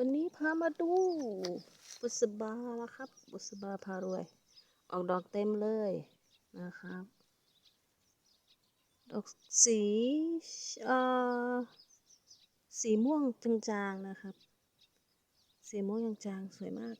วันนี้พามาดูบุษบาแล้วครับ บุษบาพารวย ออกดอกเต็มเลยนะครับ ดอกสีเอ่อสีม่วงจางๆนะครับ สีม่วงจางๆสวยมาก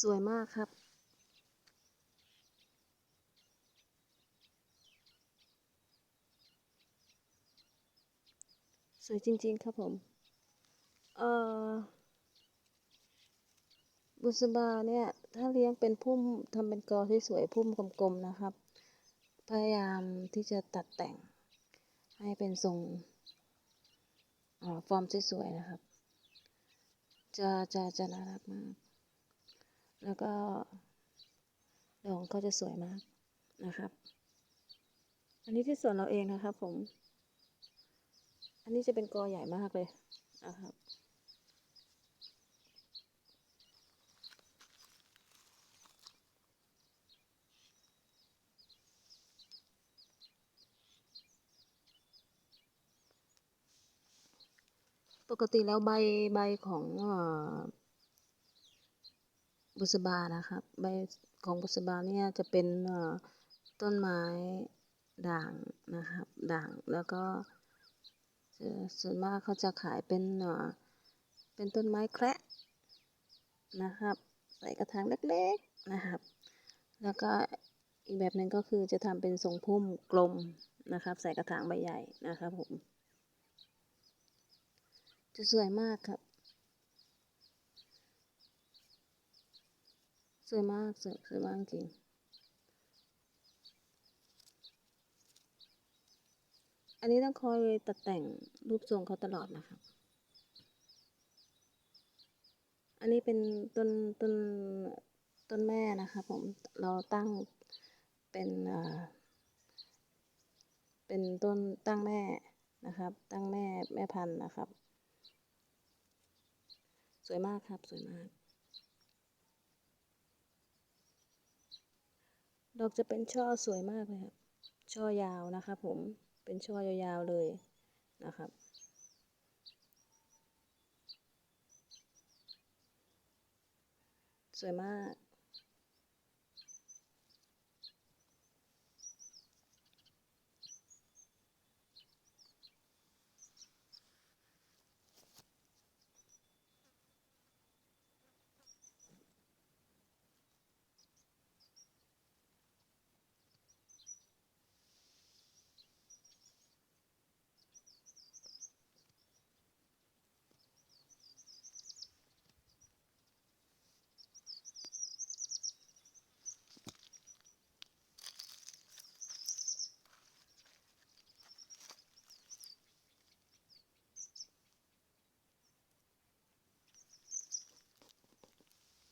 สวยมากครับ สวยจริงๆครับผม เอ่อ บุษบาเนี่ย ถ้าเลี้ยงเป็นพุ่มทำเป็นกอที่สวยพุ่มกลมๆนะครับ พยายามที่จะตัดแต่งให้เป็นทรงอ่อฟอร์มสวยๆนะครับ จะจะจะน่ารักมาก แล้วก็ดอกก็จะสวยมากนะครับ อันนี้ที่สวนเราเองนะครับผม อันนี้จะเป็นกอใหญ่มากเลยนะครับปกติแล้วใบใบของ บุษบานะครับ ใบของบุษบาเนี่ยจะเป็นต้นไม้ด่างนะครับ ด่างแล้วก็ส่วนมากเขาจะขายเป็นเป็นต้นไม้แคระนะครับ ใส่กระถางเล็กๆนะครับ แล้วก็อีกแบบหนึ่งก็คือจะทำเป็นทรงพุ่มกลมนะครับ ใส่กระถางใบใหญ่นะครับผมจะสวยมากครับ วยมากสวยสวยมากจริงอันนี้ต้องคอยตัดแต่งรูปทรงเขาตลอดนะครับอันนี้เป็นต้นต้นต้นแม่นะครับผมเราตั้งเป็นเอ่อเป็นต้นตั้งแม่นะครับ ตั้งแม่แม่พันธุ์นะครับ สวยมากครับสวยมาก ดอกจะเป็นช่อสวยมากเลยครับช่อยาวนะครับผมเป็นช่อยาวๆเลยนะครับ สวยมาก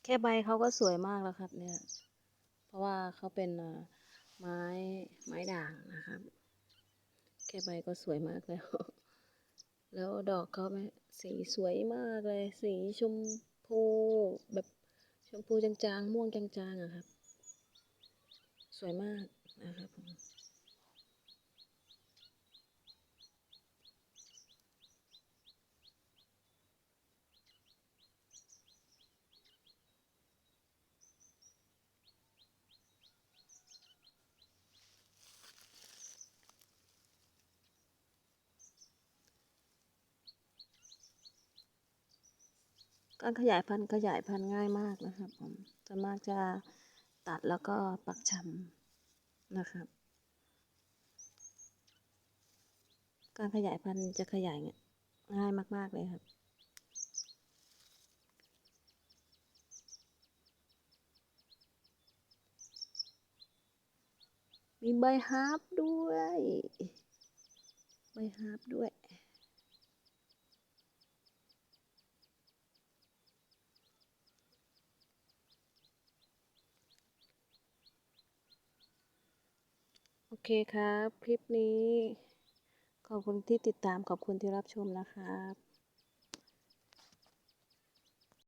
แค่ใบเขาก็สวยมากแล้วครับ เนี่ย เพราะว่าเขาเป็นไม้ไม้ด่างนะครับ แค่ใบก็สวยมากแล้ว แล้วดอกเขาไม่สีสวยมากเลย สีชมพูแบบชมพูจางๆ ม่วงจางๆอะครับ สวยมากนะครับผม การขยายพันธุ์ขยายพันธุ์ง่ายมากนะครับผมส่วนมากจะตัดแล้วก็ปักชำนะครับ การขยายพันธุ์จะขยายง่ายมาก ๆ เลยครับมีใบฮาร์ปด้วย ใบฮาร์ปด้วย โอเคครับ คลิปนี้ ขอบคุณที่ติดตามขอบคุณที่รับชมนะครับ